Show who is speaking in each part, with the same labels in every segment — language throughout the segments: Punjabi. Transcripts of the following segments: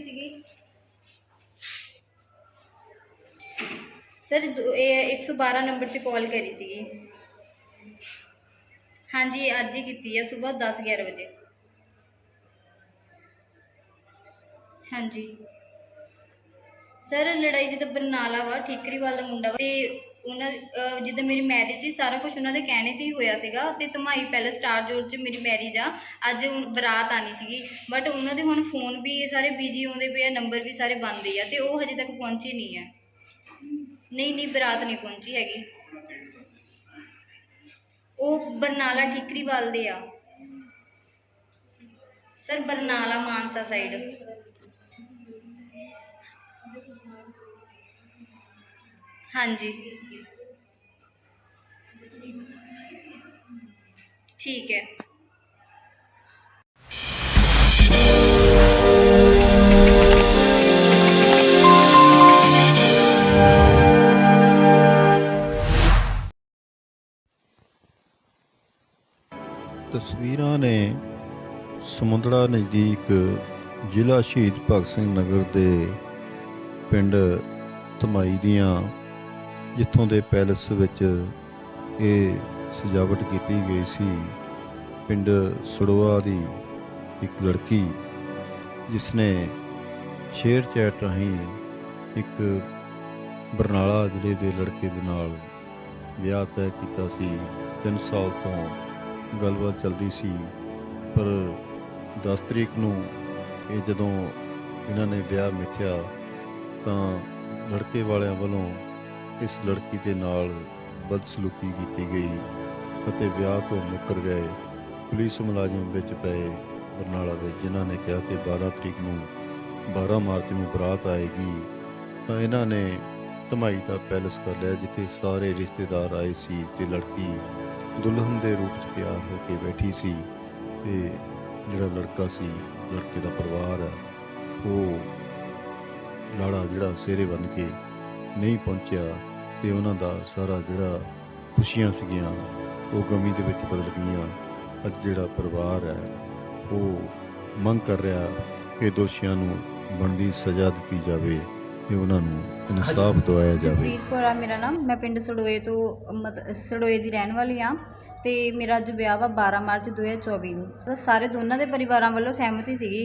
Speaker 1: ਹੋਈ ਸੀਗੀ ਸਰ 112 ਨੰਬਰ ਤੇ ਕਾਲ ਕਰੀ ਸੀਗੀ। ਹਾਂਜੀ, ਅੱਜ ਹੀ ਕੀਤੀ ਆ, ਸਵੇਰ 10 11 ਵਜੇ। ਹਾਂਜੀ। ਸਰ ਲੜਾਈ ਜਿੱਦਾਂ ਬਰਨਾਲਾ ਵਾ, ਠੀਕਰੀਵਾਲ ਦਾ ਮੁੰਡਾ ਵਾ, ਤੇ ਉਹਨਾਂ ਅਹ ਜਿੱਦਾਂ ਮੇਰੀ ਮੈਰਿਜ ਸੀ, ਸਾਰਾ ਕੁਝ ਉਹਨਾਂ ਦੇ ਕਹਿਣੇ ਤੇ ਹੀ ਹੋਇਆ ਸੀਗਾ ਤੇ ਧਮਾਈ ਪਹਿਲੇ ਸਟਾਰ ਜੋਰ 'ਚ ਮੇਰੀ ਮੈਰਿਜ ਆ, ਅੱਜ ਹੁਣ ਬਰਾਤ ਆਣੀ ਸੀਗੀ। ਬਟ ਉਹਨਾਂ ਦੇ ਹੁਣ ਫੋਨ ਵੀ ਸਾਰੇ ਬਿਜ਼ੀ ਆਉਂਦੇ ਪਏ ਆ ਨੰਬਰ ਵੀ ਸਾਰੇ ਬੰਦ ਹੀ ਆ ਤੇ ਉਹ ਹਜੇ ਤੱਕ ਪਹੁੰਚੀ ਨਹੀਂ ਹੈ ਨਹੀਂ ਨਹੀਂ, ਬਰਾਤ ਨਹੀਂ ਪਹੁੰਚੀ ਹੈਗੀ। ਉਹ ਬਰਨਾਲਾ ਠੀਕਰੀਵਾਲ ਦੇ ਆ। ਸਰ ਬਰਨਾਲਾ ਮਾਨਸਾ ਸਾਈਡ ਹਾਂਜੀ। ਠੀਕ ਹੈ।
Speaker 2: ਤਸਵੀਰਾਂ ਨੇ ਸਮੁੰਦੜਾ ਨਜ਼ਦੀਕ ਜ਼ਿਲ੍ਹਾ ਸ਼ਹੀਦ ਭਗਤ ਸਿੰਘ ਨਗਰ ਦੇ ਪਿੰਡ ਧਮਾਈ ਦੀਆਂ ਜਿੱਥੋਂ ਦੇ ਪੈਲਸ ਵਿੱਚ ਇਹ ਸਜਾਵਟ ਕੀਤੀ ਗਈ ਸੀ, ਪਿੰਡ ਸੜੋਆ ਦੀ ਇੱਕ ਲੜਕੀ ਜਿਸ ਨੇ ਸ਼ੇਅਰ ਚੈਟ ਰਾਹੀਂ ਇੱਕ ਬਰਨਾਲਾ ਜ਼ਿਲ੍ਹੇ ਦੇ ਲੜਕੇ ਦੇ ਨਾਲ ਵਿਆਹ ਤੈਅ ਕੀਤਾ ਸੀ। 3 ਸਾਲ ਤੋਂ ਗੱਲਬਾਤ ਚੱਲਦੀ ਸੀ, ਪਰ 10 ਤਰੀਕ ਨੂੰ ਇਹ ਜਦੋਂ ਇਹਨਾਂ ਨੇ ਵਿਆਹ ਮਿਥਿਆ, ਤਾਂ ਲੜਕੇ ਵਾਲਿਆਂ ਵੱਲੋਂ ਇਸ ਲੜਕੀ ਦੇ ਨਾਲ ਬਦਸਲੂਕੀ ਕੀਤੀ ਗਈ ਅਤੇ ਵਿਆਹ ਤੋਂ ਮੁੱਕਰ ਗਏ। ਪੁਲਿਸ ਮੁਲਾਜ਼ਮ ਵਿੱਚ ਪਏ ਬਰਨਾਲਾ ਦੇ, ਜਿਨ੍ਹਾਂ ਨੇ ਕਿਹਾ ਕਿ 12 ਤਰੀਕ ਨੂੰ 12 ਮਾਰਚ ਨੂੰ ਬਰਾਤ ਆਏਗੀ, ਤਾਂ ਇਹਨਾਂ ਨੇ ਧਮਾਈ ਦਾ ਪੈਲਸ ਕਰ ਲਿਆ, ਜਿੱਥੇ ਸਾਰੇ ਰਿਸ਼ਤੇਦਾਰ ਆਏ ਸੀ ਤੇ ਲੜਕੀ ਦੁਲਹਨ ਦੇ ਰੂਪ 'ਚ ਤਿਆਰ ਹੋ ਕੇ ਬੈਠੀ ਸੀ ਤੇ ਜਿਹੜਾ ਲੜਕਾ ਸੀ, ਲੜਕੇ ਦਾ ਪਰਿਵਾਰ ਹੈ, ਉਹ ਲਾੜਾ ਜਿਹੜਾ ਸਿਰੇ ਬਨ ਕੇ ਨਹੀਂ ਪਹੁੰਚਿਆ। ਤੇ ਉਹਨਾਂ ਦਾ ਸਾਰਾ ਜਿਹੜਾ ਖੁਸ਼ੀਆਂ ਸੀਗੀਆਂ ਉਹ ਗਮੀ ਦੇ ਵਿੱਚ ਬਦਲ ਗਈਆਂ। ਅੱਜ ਜਿਹੜਾ ਪਰਿਵਾਰ ਹੈ ਉਹ ਮੰਗ ਕਰ ਰਿਹਾ ਕਿ ਦੋਸ਼ੀਆਂ ਨੂੰ ਬਣਦੀ ਸਜ਼ਾ ਦਿੱਤੀ ਜਾਵੇ ਤੇ ਉਹਨਾਂ ਨੂੰ ਇਨਸਾਫ ਦਿਵਾਇਆ ਜਾਵੇ।
Speaker 1: ਜਸਵੀਰ ਕੌਰ ਆ ਮੇਰਾ ਨਾਮ। ਮੈਂ ਪਿੰਡ ਸੜੋਏ ਤੋਂ ਮਤ ਸੜੋਏ ਦੀ ਰਹਿਣ ਵਾਲੀ ਆ ਤੇ ਮੇਰਾ ਅੱਜ ਵਿਆਹ ਵਾ 12 ਮਾਰਚ 2024 ਨੂੰ। ਸਾਰੇ ਦੋਨਾਂ ਦੇ ਪਰਿਵਾਰਾਂ ਵੱਲੋਂ ਸਹਿਮਤੀ ਸੀਗੀ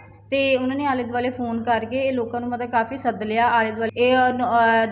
Speaker 1: ਤੇ ਉਹਨਾਂ ਨੇ ਆਲੇ ਦੁਆਲੇ ਫੋਨ ਕਰਕੇ ਇਹ ਲੋਕਾਂ ਨੂੰ ਮਤਲਬ ਕਾਫੀ ਸੱਦ ਲਿਆ ਆਲੇ ਦੁਆਲੇ ਇਹ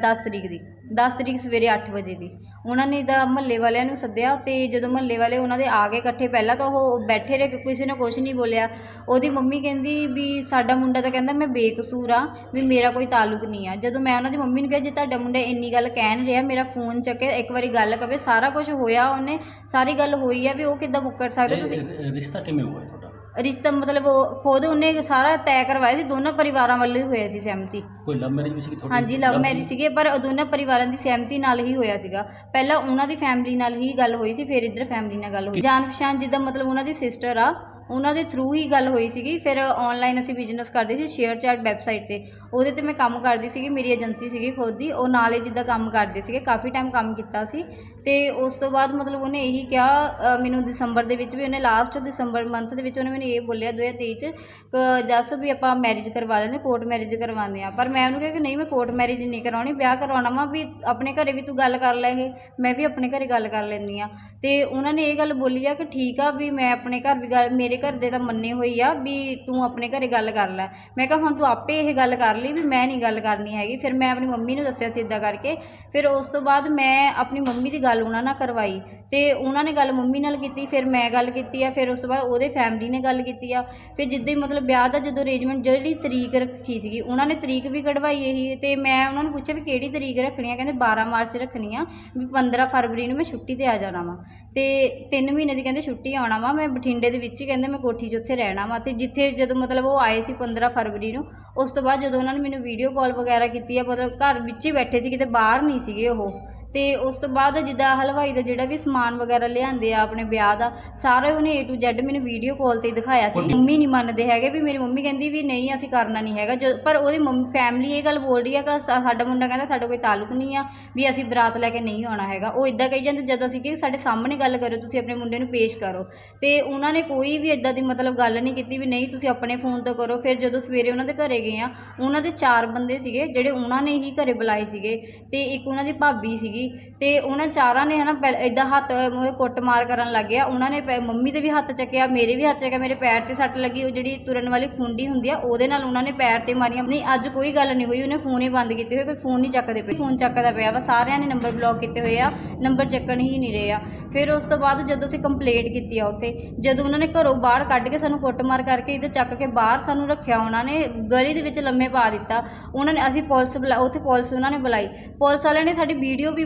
Speaker 1: 10 ਤਰੀਕ ਦੀ 10 ਤਰੀਕ ਸਵੇਰੇ 8 ਵਜੇ ਦੀ। ਉਹਨਾਂ ਨੇ ਦਾ ਮਹੱਲੇ ਵਾਲਿਆਂ ਨੂੰ ਸੱਦਿਆ ਤੇ ਜਦੋਂ ਮਹੱਲੇ ਵਾਲੇ ਉਹਨਾਂ ਦੇ ਆ ਗਏ ਇਕੱਠੇ ਪਹਿਲਾਂ ਤਾਂ ਉਹ ਬੈਠੇ ਰਹੇ ਕਿਸੇ ਨੇ ਕੁਝ ਨਹੀਂ ਬੋਲਿਆ। ਉਹਦੀ ਮੰਮੀ ਕਹਿੰਦੀ ਵੀ ਸਾਡਾ ਮੁੰਡਾ ਤਾਂ ਕਹਿੰਦਾ ਮੈਂ ਬੇਕਸੂਰ ਆ ਵੀ ਮੇਰਾ ਕੋਈ ਤਾਲੁਕ ਨਹੀਂ ਆ। ਜਦੋਂ ਮੈਂ ਉਹਨਾਂ ਦੀ ਮੰਮੀ ਨੂੰ ਕਿਹਾ ਜੇ ਤੁਹਾਡਾ ਮੁੰਡਾ ਇੰਨੀ ਗੱਲ ਕਹਿਣ ਰਿਹਾ ਮੇਰਾ ਫੋਨ ਚੱਕੇ ਇੱਕ ਵਾਰੀ ਗੱਲ ਕਵੇ ਸਾਰਾ ਕੁਝ ਹੋਇਆ ਉਹਨੇ ਸਾਰੀ ਗੱਲ ਹੋਈ ਆ ਵੀ ਉਹ ਕਿੱਦਾਂ ਮੁੱਕਰ ਸਕਦਾ ਤੁਸੀਂ
Speaker 3: ਰਿਸ਼ਤਾ ਕਿਵੇਂ ਹੋਇਆ?
Speaker 1: ਰਿਸ਼ਤਾ ਮਤਲਬ ਉਹ ਖੁਦ ਉਹਨੇ ਸਾਰਾ ਤੈਅ ਕਰਵਾਇਆ ਸੀ ਦੋਨਾਂ ਪਰਿਵਾਰਾਂ ਵੱਲੋਂ ਹੀ ਹੋਇਆ ਸੀ ਸਹਿਮਤੀ।
Speaker 3: ਕੋਈ ਲਵ ਮੈਰਿਜ ਵੀ ਸੀ ਤੁਹਾਡੀ?
Speaker 1: ਹਾਂਜੀ ਲਵ ਮੈਰਿਜ ਸੀਗੇ ਪਰ ਉਹ ਦੋਨਾਂ ਪਰਿਵਾਰਾਂ ਦੀ ਸਹਿਮਤੀ ਨਾਲ ਹੀ ਹੋਇਆ ਸੀਗਾ। ਪਹਿਲਾਂ ਉਹਨਾਂ ਦੀ ਫੈਮਿਲੀ ਨਾਲ ਹੀ ਗੱਲ ਹੋਈ ਸੀ ਫਿਰ ਇੱਧਰ ਫੈਮਿਲੀ ਨਾਲ ਗੱਲ ਹੋਈ। ਜਾਣ ਪਛਾਣ ਜਿੱਦਾਂ ਮਤਲਬ ਉਹਨਾਂ ਦੀ ਸਿਸਟਰ ਆ ਉਹਨਾਂ ਦੇ ਥਰੂ ਹੀ ਗੱਲ ਹੋਈ ਸੀਗੀ ਫਿਰ ਆਨਲਾਈਨ ਅਸੀਂ ਬਿਜ਼ਨਸ ਕਰਦੇ ਸੀ ਸ਼ੇਅਰ ਚੈਟ ਵੈਬਸਾਈਟ ਤੇ। ਉਹਦੇ ਤੇ ਮੈਂ ਕੰਮ ਕਰਦੀ ਸੀਗੀ, ਮੇਰੀ ਏਜੰਸੀ ਸੀਗੀ ਖੁਦ ਦੀ, ਉਹ ਨਾਲ ਹੀ ਜਿੱਦਾਂ ਕੰਮ ਕਰਦੇ ਸੀਗੇ, ਕਾਫੀ ਟਾਈਮ ਕੰਮ ਕੀਤਾ ਸੀ ਅਤੇ ਉਸ ਤੋਂ ਬਾਅਦ ਮਤਲਬ ਉਹਨੇ ਇਹੀ ਕਿਹਾ ਮੈਨੂੰ ਦਸੰਬਰ ਦੇ ਵਿੱਚ ਵੀ ਉਹਨੇ ਲਾਸਟ ਦਸੰਬਰ ਮੰਥ ਦੇ ਵਿੱਚ ਉਹਨੇ ਮੈਨੂੰ ਇਹ ਬੋਲਿਆ 2023 ਚ, ਕਿ ਜਸ ਵੀ ਆਪਾਂ ਮੈਰਿਜ ਕਰਵਾ ਲੈਂਦੇ ਕੋਰਟ ਮੈਰਿਜ ਕਰਵਾਉਂਦੇ ਆ ਪਰ ਮੈਂ ਉਹਨੂੰ ਕਿਹਾ ਕਿ ਨਹੀਂ, ਮੈਂ ਕੋਰਟ ਮੈਰਿਜ ਨਹੀਂ ਕਰਾਉਣੀ, ਵਿਆਹ ਕਰਵਾਉਣਾ ਵਾ, ਵੀ ਆਪਣੇ ਘਰੇ ਵੀ ਤੂੰ ਗੱਲ ਕਰ ਲੈ ਇਹ, ਮੈਂ ਵੀ ਆਪਣੇ ਘਰੇ ਗੱਲ ਕਰ ਲੈਂਦੀ ਆ ਤੇ ਉਹਨਾਂ ਨੇ ਇਹ ਗੱਲ ਬੋਲੀ ਆ ਕਿ ਠੀਕ ਆ ਵੀ ਮੈਂ ਆਪਣੇ ਘਰ ਵੀ ਗੱਲ, ਮੇਰੇ ਘਰ ਦੇ ਤਾਂ ਮੰਨੇ ਹੋਈ ਆ ਵੀ ਤੂੰ ਆਪਣੇ ਘਰੇ ਗੱਲ ਕਰ ਲੈ। ਮੈਂ ਕਿਹਾ ਹੁਣ ਤੂੰ ਆਪੇ ਇਹ ਗੱਲ ਕਰ ਲਈ ਵੀ ਮੈਂ ਨਹੀਂ ਗੱਲ ਕਰਨੀ ਹੈਗੀ। ਫਿਰ ਮੈਂ ਆਪਣੀ ਮੰਮੀ ਨੂੰ ਦੱਸਿਆ ਸੀ ਇੱਦਾਂ ਕਰਕੇ। ਫਿਰ ਉਸ ਤੋਂ ਬਾਅਦ ਮੈਂ ਆਪਣੀ ਮੰਮੀ ਦੀ ਗੱਲ ਉਹਨਾਂ ਨਾਲ ਕਰਵਾਈ ਤੇ ਉਹਨਾਂ ਨੇ ਗੱਲ ਮੰਮੀ ਨਾਲ ਕੀਤੀ, ਫਿਰ ਮੈਂ ਗੱਲ ਕੀਤੀ ਆ, ਫਿਰ ਉਸ ਤੋਂ ਬਾਅਦ ਉਹਦੇ ਫੈਮਿਲੀ ਨੇ ਗੱਲ ਕੀਤੀ ਆ। ਫਿਰ ਜਿੱਦਾਂ ਹੀ ਮਤਲਬ ਵਿਆਹ ਦਾ ਜਦੋਂ ਅਰੇਂਜਮੈਂਟ ਜਿਹੜੀ ਤਰੀਕ ਰੱਖੀ ਸੀਗੀ, ਉਹਨਾਂ ਨੇ ਤਰੀਕ ਵੀ ਕਢਵਾਈ ਇਹੀ ਤੇ ਮੈਂ ਉਹਨਾਂ ਨੂੰ ਪੁੱਛਿਆ ਵੀ ਕਿਹੜੀ ਤਰੀਕ ਰੱਖਣੀ ਆ, ਕਹਿੰਦੇ 12 ਮਾਰਚ ਰੱਖਣੀ ਆ, ਵੀ 15 ਫਰਵਰੀ ਨੂੰ ਮੈਂ ਛੁੱਟੀ ਤੇ ਆ ਜਾਣਾ ਵਾ। ਤੇ 3 ਮਹੀਨੇ ਦੀ ਕਹਿੰਦੇ ਛੁੱਟੀ ਆਉਣਾ ਵਾ, ਮੈਂ ਬਠਿੰਡੇ ਦੇ ਵਿੱਚ ਹੀ ਕਹਿੰਦੇ ਮੈਂ ਕੋਠੀ 'ਚ ਉੱਥੇ ਰਹਿਣਾ ਵਾ। ਤੇ ਜਿੱਥੇ ਜਦੋਂ ਮਤਲਬ ਉਹ ਆਏ ਸੀ 15 ਫਰਵਰੀ ਨੂੰ, ਉਸ ਤੋਂ ਬਾਅਦ ਜਦੋਂ ਉਹਨਾਂ ਨੇ ਮੈਨੂੰ ਵੀਡੀਓ ਕਾਲ ਵਗੈਰਾ ਕੀਤੀ ਆ, ਮਤਲਬ ਘਰ ਵਿੱਚ ਹੀ ਬੈਠੇ ਸੀ, ਕਿਤੇ ਬਾਹਰ ਨਹੀਂ ਸੀਗੇ ਉਹ। ਤੇ ਉਸ ਤੋਂ ਬਾਅਦ ਜਿੱਦਾਂ ਹਲਵਾਈ ਦਾ ਜਿਹੜਾ ਵੀ ਸਮਾਨ ਵਗੈਰਾ ਲਿਆਂਦੇ ਆ ਆਪਣੇ ਵਿਆਹ ਦਾ ਸਾਰਾ ਉਹਨੇ A to Z ਮੈਨੂੰ ਵੀਡੀਓ ਕਾਲ ਤੇ ਹੀ ਦਿਖਾਇਆ ਸੀ। ਮੰਮੀ ਨਹੀਂ ਮੰਨਦੇ ਹੈਗੇ ਵੀ ਮੇਰੀ ਮੰਮੀ ਕਹਿੰਦੀ ਵੀ ਨਹੀਂ ਅਸੀਂ ਕਰਨਾ ਨਹੀਂ ਹੈਗਾ। ਜਦ ਪਰ ਉਹਦੀ ਮੰਮੀ ਫੈਮਿਲੀ ਇਹ ਗੱਲ ਬੋਲ ਰਹੀ ਆ ਕਿ ਸਾ- ਸਾਡਾ ਮੁੰਡਾ ਕਹਿੰਦਾ ਸਾਡਾ ਕੋਈ ਤਾਲੁਕ ਨਹੀਂ ਆ ਵੀ ਅਸੀਂ ਬਰਾਤ ਲੈ ਕੇ ਨਹੀਂ ਆਉਣਾ ਹੈਗਾ। ਉਹ ਇਦਾਂ ਕਹੀ ਜਾਂਦੇ ਜਦ ਅਸੀਂ ਕਿ ਸਾਡੇ ਸਾਹਮਣੇ ਗੱਲ ਕਰੋ ਤੁਸੀਂ ਆਪਣੇ ਮੁੰਡੇ ਨੂੰ ਪੇਸ਼ ਕਰੋ। ਤੇ ਉਹਨਾਂ ਨੇ ਕੋਈ ਵੀ ਇਦਾਂ ਦੀ ਮਤਲਬ ਗੱਲ ਨਹੀਂ ਕੀਤੀ ਵੀ ਨਹੀਂ ਤੁਸੀਂ ਆਪਣੇ ਫੋਨ ਤੋਂ ਕਰੋ। ਫਿਰ ਜਦੋਂ ਸਵੇਰੇ ਉਹਨਾਂ ਦੇ ਘਰੇ ਗਏ ਆ ਉਹਨਾਂ ਦੇ ਚਾਰ ਬੰਦੇ ਸੀਗੇ ਜਿਹੜੇ ਉਹਨਾਂ ਨੇ ਹੀ ਘਰੇ ਬੁਲਾਏ ਸੀਗੇ। ਤੇ ਇੱਕ ਉਹਨਾਂ ਦੀ ਭਾਬੀ ਸੀਗੀ ਤੇ ਉਹਨਾਂ ਚਾਰਾਂ ਨੇ ਹਨਾ ਪਹਿਲ ਇਦਾਂ ਹੱਥ ਮੂਹਰੇ ਕੁੱਟਮਾਰ ਕਰਨ ਲੱਗ ਗਿਆ। ਉਹਨਾਂ ਨੇ ਪੈ- ਮੰਮੀ ਦੇ ਵੀ ਹੱਥ ਚੱਕਿਆ, ਮੇਰੇ ਵੀ ਹੱਥ ਚੱਕਿਆ, ਮੇਰੇ ਪੈਰ ਤੇ ਸੱਟ ਲੱਗੀ, ਉਹ ਜਿਹੜੀ ਤੁਰਨ ਵਾਲੀ ਖੁੰਡੀ ਹੁੰਦੀ ਆ, ਉਹਦੇ ਨਾਲ ਉਹਨਾਂ ਨੇ ਪੈਰ ਤੇ ਮਾਰੀਆਂ। ਨਹੀਂ, ਅੱਜ ਕੋਈ ਗੱਲ ਨਹੀਂ ਹੋਈ, ਉਹਨੇ ਫੋਨ ਹੀ ਬੰਦ ਕੀਤੇ ਹੋਏ, ਕੋਈ ਫੋਨ ਨਹੀਂ ਚੱਕਦੇ ਪਏ। ਫੋਨ ਚੱਕਦਾ ਪਿਆ ਵਾ, ਸਾਰਿਆਂ ਨੇ ਨੰਬਰ ਬਲੌਕ ਕੀਤੇ ਹੋਏ ਆ, ਨੰਬਰ ਚੱਕਣ ਹੀ ਨਹੀਂ ਰਹੇ ਆ। ਫਿਰ ਉਸ ਤੋਂ ਬਾਅਦ ਜਦੋਂ ਅਸੀਂ ਕੰਪਲੇਂਟ ਕੀਤੀ ਆ ਉੱਥੇ, ਜਦੋਂ ਉਹਨਾਂ ਨੇ ਘਰੋਂ ਬਾਹਰ ਕੱਢ ਕੇ ਸਾਨੂੰ ਕੁੱਟਮਾਰ ਕਰਕੇ ਇਹਦੇ ਚੱਕ ਕੇ ਬਾਹਰ ਸਾਨੂੰ ਰੱਖਿਆ, ਉਹਨਾਂ ਨੇ ਗਲੀ ਦੇ ਵਿੱਚ ਲੰਮੇ ਪਾ ਦਿੱਤਾ। ਉਹਨਾਂ ਨੇ, ਅਸੀਂ ਪੁਲਿਸ ਬੁਲਾ, ਉੱਥੇ ਪੁਲਿਸ ਉਹਨਾਂ ਨੇ ਬੁਲਾਈ। ਪੁਲਿਸ ਵਾਲਿਆਂ ਨੇ ਸਾਡੀ ਵੀਡੀਓ ਵੀ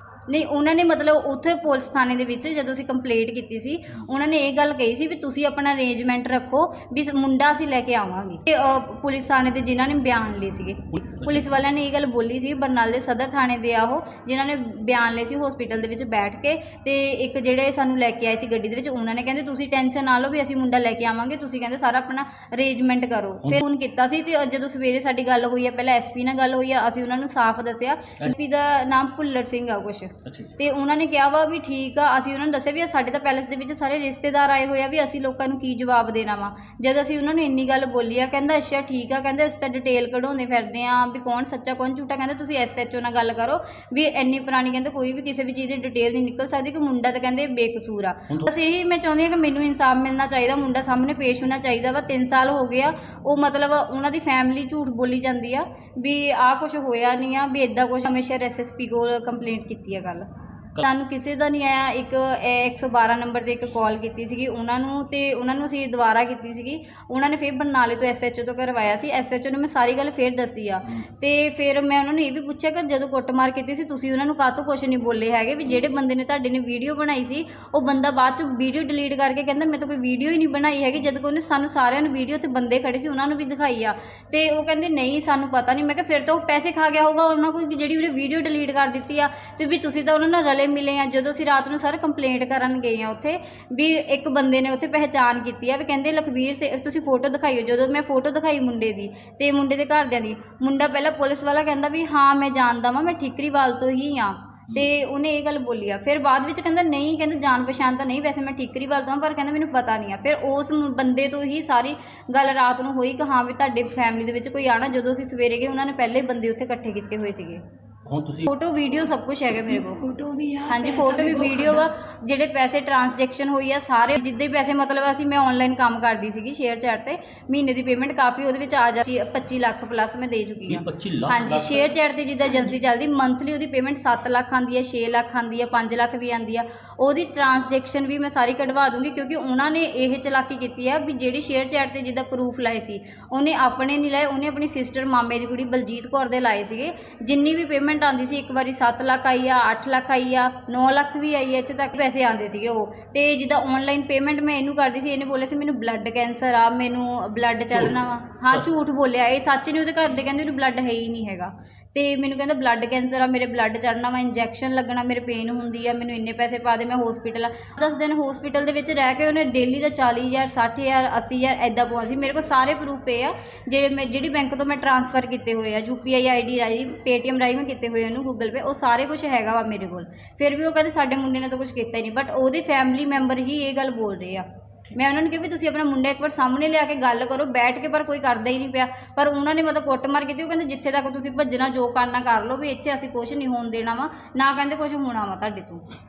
Speaker 1: ਨਹੀਂ ਉਹਨਾਂ ਨੇ ਮਤਲਬ ਉੱਥੇ ਪੁਲਿਸ ਥਾਣੇ ਦੇ ਵਿੱਚ ਜਦੋਂ ਅਸੀਂ ਕੰਪਲੇਂਟ ਕੀਤੀ ਸੀ ਉਹਨਾਂ ਨੇ ਇਹ ਗੱਲ ਕਹੀ ਸੀ ਵੀ ਤੁਸੀਂ ਆਪਣਾ ਅਰੇਂਜਮੈਂਟ ਰੱਖੋ ਵੀ ਸ- ਮੁੰਡਾ ਅਸੀਂ ਲੈ ਕੇ ਆਵਾਂਗੇ। ਤੇ ਪੁਲਿਸ ਥਾਣੇ ਤੇ ਜਿਨ੍ਹਾਂ ਨੇ ਬਿਆਨ ਲਏ ਸੀਗੇ ਪੁਲਿਸ ਵਾਲਿਆਂ ਨੇ ਇਹ ਗੱਲ ਬੋਲੀ ਸੀ ਬਰਨਾਲੇ ਸਦਰ ਥਾਣੇ ਦੇ ਆ ਉਹ ਜਿਨ੍ਹਾਂ ਨੇ ਬਿਆਨ ਲਏ ਸੀ ਹਸਪੀਟਲ ਦੇ ਵਿੱਚ ਬੈਠ ਕੇ ਤੇ ਇੱਕ ਜਿਹੜੇ ਸਾਨੂੰ ਲੈ ਕੇ ਆਏ ਸੀ ਗੱਡੀ ਦੇ ਵਿੱਚ ਉਹਨਾਂ ਨੇ ਕਹਿੰਦੇ ਤੁਸੀਂ ਟੈਨਸ਼ਨ ਨਾ ਲਓ ਵੀ ਅਸੀਂ ਮੁੰਡਾ ਲੈ ਕੇ ਆਵਾਂਗੇ ਤੁਸੀਂ ਕਹਿੰਦੇ ਸਾਰਾ ਆਪਣਾ ਅਰੇਂਜਮੈਂਟ ਕਰੋ। ਫਿਰ ਫੋਨ ਕੀਤਾ ਸੀ ਤੇ ਜਦੋਂ ਸਵੇਰੇ ਸਾਡੀ ਗੱਲ ਹੋਈ ਆ ਪਹਿਲਾਂ ਐਸਪੀ ਨਾਲ ਗੱਲ ਹੋਈ ਆ ਅਸੀਂ ਉਹਨਾਂ ਨੂੰ ਸਾਫ਼ ਦੱਸਿਆ। ਐਸਪੀ ਦਾ ਨਾਮ ਭੁੱਲਰ ਸਿੰਘ ਆ ਕੁਛ।
Speaker 3: ਅੱਛਾ
Speaker 1: ਤੇ ਉਹਨਾਂ ਨੇ ਕਿਹਾ ਵਾ ਵੀ ਠੀਕ ਆ ਅਸੀਂ ਉਹਨਾਂ ਨੂੰ ਦੱਸਿਆ ਵੀ ਸਾਡੇ ਤਾਂ ਪੈਲਸ ਦੇ ਵਿੱਚ ਸਾਰੇ ਰਿਸ਼ਤੇਦਾਰ ਆਏ ਹੋਏ ਆ ਵੀ ਅਸੀਂ ਲੋਕਾਂ ਨੂੰ ਕੀ ਜਵਾਬ ਦੇਣਾ ਵਾ। ਜਦ ਅਸੀਂ ਉਹਨਾਂ ਨੂੰ ਇੰਨੀ ਗੱਲ ਬੋਲੀ ਆ ਕਹਿੰਦਾ ਅੱਛਾ ਠੀਕ ਆ ਕਹਿੰਦੇ ਅਸੀਂ ਤਾਂ ਡਿਟੇਲ ਕਢਾਉਂਦੇ ਫਿਰਦੇ ਆ ਵੀ ਕੌਣ ਸੱਚਾ ਕੌਣ ਝੂਠਾ ਕਹਿੰਦੇ ਤੁਸੀਂ ਐਸਐਚਓ ਨਾਲ ਗੱਲ ਕਰੋ ਵੀ ਇੰਨੀ ਪੁਰਾਣੀ ਕਹਿੰਦੇ ਕੋਈ ਵੀ ਕਿਸੇ ਵੀ ਚੀਜ਼ ਦੀ ਡਿਟੇਲ ਨਹੀਂ ਨਿਕਲ ਸਕਦੀ ਕਿ ਮੁੰਡਾ ਤਾਂ ਕਹਿੰਦੇ ਬੇਕਸੂਰ ਆ।
Speaker 3: ਹੁਣ
Speaker 1: ਬਸ ਇਹੀ ਮੈਂ ਚਾਹੁੰਦੀ ਹਾਂ ਕਿ ਮੈਨੂੰ ਇਨਸਾਫ ਮਿਲਣਾ ਚਾਹੀਦਾ ਮੁੰਡਾ ਸਾਹਮਣੇ ਪੇਸ਼ ਹੋਣਾ ਚਾਹੀਦਾ ਵਾ 3 ਸਾਲ ਹੋ ਗਏ ਆ ਉਹ ਮਤਲਬ ਉਹਨਾਂ ਦੀ ਫੈਮਿਲੀ ਝੂਠ ਬੋਲੀ ਜਾਂਦੀ ਆ ਵੀ ਆਹ ਕੁਝ ਹੋਇਆ ਨਹੀਂ ਆ ਵੀ ਇਦਾਂ ਕੁਝ ਹਮੇਸ਼ਾ ਐਸਐਸਪੀ ਕੋਲ ਕੰਪਲੇਂਟ ਕੀਤੀ ਆ। ਗੱਲ। ਸਾਨੂੰ ਕਿਸੇ ਦਾ ਨਹੀਂ ਆਇਆ। ਇੱਕ ਇਹ 112 ਨੰਬਰ ਤੇ ਇੱਕ ਕਾਲ ਕੀਤੀ ਸੀਗੀ। ਉਹਨਾਂ ਨੂੰ ਤੇ ਉਹਨਾਂ ਨੂੰ ਅਸੀਂ ਦੁਬਾਰਾ ਕੀਤੀ ਸੀਗੀ। ਉਹਨਾਂ ਨੇ ਫਿਰ ਬਰਨਾਲੇ ਤੋਂ ਐਸਐਚਓ ਤੋਂ ਕਰਵਾਇਆ ਸੀ। ਐਸਐਚਓ ਨੂੰ ਮੈਂ ਸਾਰੀ ਗੱਲ ਫੇਰ ਦੱਸੀ ਆ। ਤੇ ਫਿਰ ਮੈਂ ਉਹਨਾਂ ਨੂੰ ਇਹ ਵੀ ਪੁੱਛਿਆ ਕਿ ਜਦੋਂ ਕੁੱਟਮਾਰ ਕੀਤੀ ਸੀ ਤੁਸੀਂ ਉਹਨਾਂ ਨੂੰ ਕਾਹਤੋਂ ਕੁਝ ਨਹੀਂ ਬੋਲੇ ਹੈਗੇ? ਵੀ ਜਿਹੜੇ ਬੰਦੇ ਨੇ ਤੁਹਾਡੇ ਨੇ ਵੀਡੀਓ ਬਣਾਈ ਸੀ ਉਹ ਬੰਦਾ ਬਾਅਦ ਚ ਵੀਡੀਓ ਡਿਲੀਟ ਕਰਕੇ ਕਹਿੰਦਾ ਮੈਂ ਤਾਂ ਕੋਈ ਵੀਡੀਓ ਹੀ ਨਹੀਂ ਬਣਾਈ ਹੈਗੀ। ਜਦ ਕਿ ਉਹਨੇ ਸਾਨੂੰ ਸਾਰਿਆਂ ਨੂੰ ਵੀਡੀਓ ਤੇ ਬੰਦੇ ਖੜੇ ਸੀ ਉਹਨਾਂ ਨੂੰ ਵੀ ਦਿਖਾਈ ਆ। ਤੇ ਉਹ ਕਹਿੰਦੇ ਨਹੀਂ ਸਾਨੂੰ ਪਤਾ ਨਹੀਂ। ਮੈਂ ਕਿਹਾ ਫਿਰ ਤਾਂ ਉਹ ਪੈਸੇ ਖਾ ਗਿਆ ਹੋਊਗਾ ਉਹਨਾਂ ਕੋਲ ਵੀ ਜਿਹੜੀ ਉਹਨੇ ਵੀਡੀਓ ਡਿਲੀਟ ਕਰ ਦਿੱਤੀ ਆ। ਤੇ ਵੀ ਤੁਸੀਂ ਤਾਂ ਉਹਨਾਂ ਨਾਲ ਰਲੇ ਮਿਲੇ ਆ ਜਦੋਂ ਅਸੀਂ ਰਾਤ ਨੂੰ ਸਰ ਕੰਪਲੇਂਟ ਕਰਨ ਗਏ ਆ ਉੱਥੇ ਵੀ ਇੱਕ ਬੰਦੇ ਨੇ ਉੱਥੇ ਪਹਿਚਾਨ ਕੀਤੀ ਆ ਵੀ ਕਹਿੰਦੇ ਲਖਵੀਰ ਸੇ ਤੁਸੀਂ ਫੋਟੋ ਦਿਖਾਈਓ ਜਦੋਂ ਮੈਂ ਫੋਟੋ ਦਿਖਾਈ ਮੁੰਡੇ ਦੀ ਤੇ ਮੁੰਡੇ ਦੇ ਘਰਦਿਆਂ ਦੀ ਮੁੰਡਾ ਪਹਿਲਾਂ ਪੁਲਿਸ ਵਾਲਾ ਕਹਿੰਦਾ ਵੀ ਹਾਂ ਮੈਂ ਜਾਣਦਾ ਵਾਂ ਮੈਂ ਠੀਕਰੀਵਾਲ ਤੋਂ ਹੀ ਆ। ਤੇ ਉਹਨੇ ਇਹ ਗੱਲ ਬੋਲੀ ਆ। ਫਿਰ ਬਾਅਦ ਵਿੱਚ ਕਹਿੰਦਾ ਨਹੀਂ ਕਹਿੰਦਾ ਜਾਣ ਪਛਾਣ ਤਾਂ ਨਹੀਂ ਵੈਸੇ ਮੈਂ ਠੀਕਰੀਵਾਲ ਤੋਂ ਹਾਂ, ਪਰ ਕਹਿੰਦਾ ਮੈਨੂੰ ਪਤਾ ਨਹੀਂ ਆ। ਫਿਰ ਉਸ ਮੁ- ਬੰਦੇ ਤੋਂ ਹੀ ਸਾਰੀ ਗੱਲ ਰਾਤ ਨੂੰ ਹੋਈ ਕਿ ਹਾਂ ਵੀ ਤੁਹਾਡੇ ਫੈਮਿਲੀ ਦੇ ਵਿੱਚ ਕੋਈ ਆਣਾ ਜਦੋਂ ਅਸੀਂ ਸਵੇਰੇ ਗਏ ਉਹਨਾਂ ਨੇ ਪਹਿਲੇ ਬੰਦੇ ਉੱਥੇ ਇਕੱਠੇ ਕੀਤੇ ਹੋਏ ਸੀਗੇ।
Speaker 3: ਹੁਣ ਤੁਸੀਂ
Speaker 1: ਫੋਟੋ ਵੀਡੀਓ ਸਭ ਕੁਝ ਹੈਗਾ ਮੇਰੇ ਕੋਲ।
Speaker 4: ਫੋਟੋ ਵੀ ਆ
Speaker 1: ਹਾਂਜੀ
Speaker 4: ਪੈਸਾ
Speaker 1: ਫੋਟੋ ਵੀ
Speaker 4: ਬਹੁਤ
Speaker 1: ਵੀਡੀਓ ਵਾ। ਜਿਹੜੇ ਪੈਸੇ ਟ੍ਰਾਂਜੈਕਸ਼ਨ ਹੋਈ ਆ ਸਾਰੇ ਜਿੱਦੇ ਪੈਸੇ ਮਤਲਬ ਅਸੀਂ ਮੈਂ ਆਨਲਾਈਨ ਕੰਮ ਕਰਦੀ ਸੀਗੀ ਸ਼ੇਅਰ ਚੈਟ ਤੇ ਮਹੀਨੇ ਦੀ ਪੇਮੈਂਟ ਕਾਫੀ ਉਹਦੇ ਵਿੱਚ ਆ ਜਾ 25 ਲੱਖ ਪਲੱਸ ਮੈਂ ਦੇ ਚੁੱਕੀ ਹਾਂ।
Speaker 3: 25 ਲੱਖ
Speaker 1: ਹਾਂਜੀ ਸ਼ੇਅਰ ਚੈਟ ਤੇ ਜਿੱਦਾਂ ਏਜੰਸੀ ਚੱਲਦੀ ਮੰਥਲੀ ਉਹਦੀ ਪੇਮੈਂਟ 7 ਲੱਖ ਆਂਦੀ ਹੈ 6 ਲੱਖ ਆਂਦੀ ਹੈ 5 ਲੱਖ ਵੀ ਆਂਦੀ ਆ। ਉਹਦੀ ਟ੍ਰਾਂਜੈਕਸ਼ਨ ਵੀ ਮੈਂ ਸਾਰੀ ਕਢਵਾ ਦੂੰਗੀ ਕਿਉਂਕਿ ਉਹਨਾਂ ਨੇ ਇਹ ਚਲਾਕੀ ਕੀਤੀ ਆ ਵੀ ਜਿਹੜੀ ਸ਼ੇਅਰ ਚੈਟ ਤੇ ਜਿੱਦਾਂ ਪ੍ਰੂਫ ਲਾਏ ਸੀ ਉਹਨੇ ਆਪਣੇ ਨਹੀਂ ਲਾਏ ਉਹਨੇ ਆਪਣੀ ਸਿਸਟਰ ਮਾਮੇ ਦੀ ਕੁੜੀ ਬਲਜੀਤ ਕੌਰ ਦੇ ਲਾਏ ਸੀਗੇ। ਜਿੰਨੀ ਵੀ ਪੇਮੈਂਟ ਆਂਦੀ ਸੀ ਇੱਕ ਵਾਰੀ 7 ਲੱਖ ਆਈ ਆ 8 ਲੱਖ ਆਈ ਆ 9 ਲੱਖ ਵੀ ਆਈ ਆ ਇੱਥੇ ਤੱਕ ਪੈਸੇ ਆਂਦੇ ਸੀਗੇ ਉਹ। ਤੇ ਜਿੱਦਾਂ ਆਨਲਾਈਨ ਪੇਮੈਂਟ ਮੈਂ ਇਹਨੂੰ ਕਰਦੀ ਸੀ ਇਹਨੇ ਬੋਲਿਆ ਸੀ ਮੈਨੂੰ ਬਲੱਡ ਕੈਂਸਰ ਆ ਮੈਨੂੰ ਬਲੱਡ ਚੜਨਾ ਵਾ। ਹਾਂ ਝੂਠ ਬੋਲਿਆ। ਇਹ ਸੱਚ ਨਹੀਂ ਉਹਦੇ ਘਰ ਦੇ ਕਹਿੰਦੇ ਉਹਨੂੰ ਬਲੱਡ ਹੈ ਹੀ ਨਹੀਂ ਹੈਗਾ। ਤੇ ਮੈਨੂੰ ਕਹਿੰਦਾ ਬਲੱਡ ਕੈਂਸਰ ਆ ਮੇਰੇ ਬਲੱਡ ਚੜਨਾ ਵਾ ਇੰਜੈਕਸ਼ਨ ਲੱਗਣਾ ਮੇਰੇ ਪੇਨ ਹੁੰਦੀ ਆ ਮੈਨੂੰ ਇੰਨੇ ਪੈਸੇ ਪਾ ਦੇ ਮੈਂ ਹਸਪੀਟਲ ਆ। 10 ਦਿਨ ਹਸਪੀਟਲ ਦੇ ਵਿੱਚ ਰਹਿ ਕੇ ਉਹਨੇ ਡੇਲੀ ਦਾ 40000 60000 80000 ਐਦਾਂ ਪਵਾ ਸੀ। ਮੇਰੇ ਕੋਲ ਸਾਰੇ ਪ੍ਰੂਫ ਪਏ ਆ ਜਿਹੜੇ ਮੈਂ ਜਿਹੜੀ ਬੈਂਕ ਤੋਂ ਮੈਂ ਟ੍ਰਾਂਸਫਰ ਕੀਤੇ ਹੋਏ ਆ ਯੂਪੀਆਈ ਆਈਡੀ ਰਾਹੀਂ ਪੇਟੀਐਮ ਰਾਹੀਂ ਮੈਂ ਕੀਤੇ ਹੋਏ ਉਹਨੂੰ ਗੂਗਲ ਪੇ ਉਹ ਸਾਰੇ ਕੁਝ ਹੈਗਾ ਵਾ ਮੇਰੇ ਕੋਲ। ਫਿਰ ਵੀ ਉਹ ਕਹਿੰਦੇ ਸਾਡੇ ਮੁੰਡੇ ਨੇ ਤਾਂ ਕੁਝ ਕੀਤਾ ਹੀ ਨਹੀਂ ਬਟ ਉਹਦੇ ਫੈਮਿਲੀ ਮੈਂਬਰ ਹੀ ਇਹ ਗੱਲ ਬੋਲ ਰਹੇ ਆ। ਮੈਂ ਉਹਨਾਂ ਨੂੰ ਕਿਹਾ ਵੀ ਤੁਸੀਂ ਆਪਣਾ ਮੁੰਡਾ ਇੱਕ ਵਾਰ ਸਾਹਮਣੇ ਲਿਆ ਕੇ ਗੱਲ ਕਰੋ, ਬੈਠ ਕੇ ਪਰ ਕੋਈ ਕਰਦਾ ਹੀ ਨਹੀਂ ਪਿਆ। ਪਰ ਉਹਨਾਂ ਨੇ ਮਤਲਬ ਕੁੱਟਮਾਰ ਕੀਤੀ, ਉਹ ਕਹਿੰਦੇ ਜਿੱਥੇ ਤੱਕ ਤੁਸੀਂ ਭੱਜਣਾ, ਜੋ ਕਰਨਾ ਕਰ ਲਓ ਵੀ ਇੱਥੇ ਅਸੀਂ ਕੁਝ ਨਹੀਂ ਹੋਣ ਦੇਣਾ ਵਾ, ਨਾ ਕਹਿੰਦੇ ਕੁਝ ਹੋਣਾ ਵਾ ਤੁਹਾਡੇ ਤੋਂ।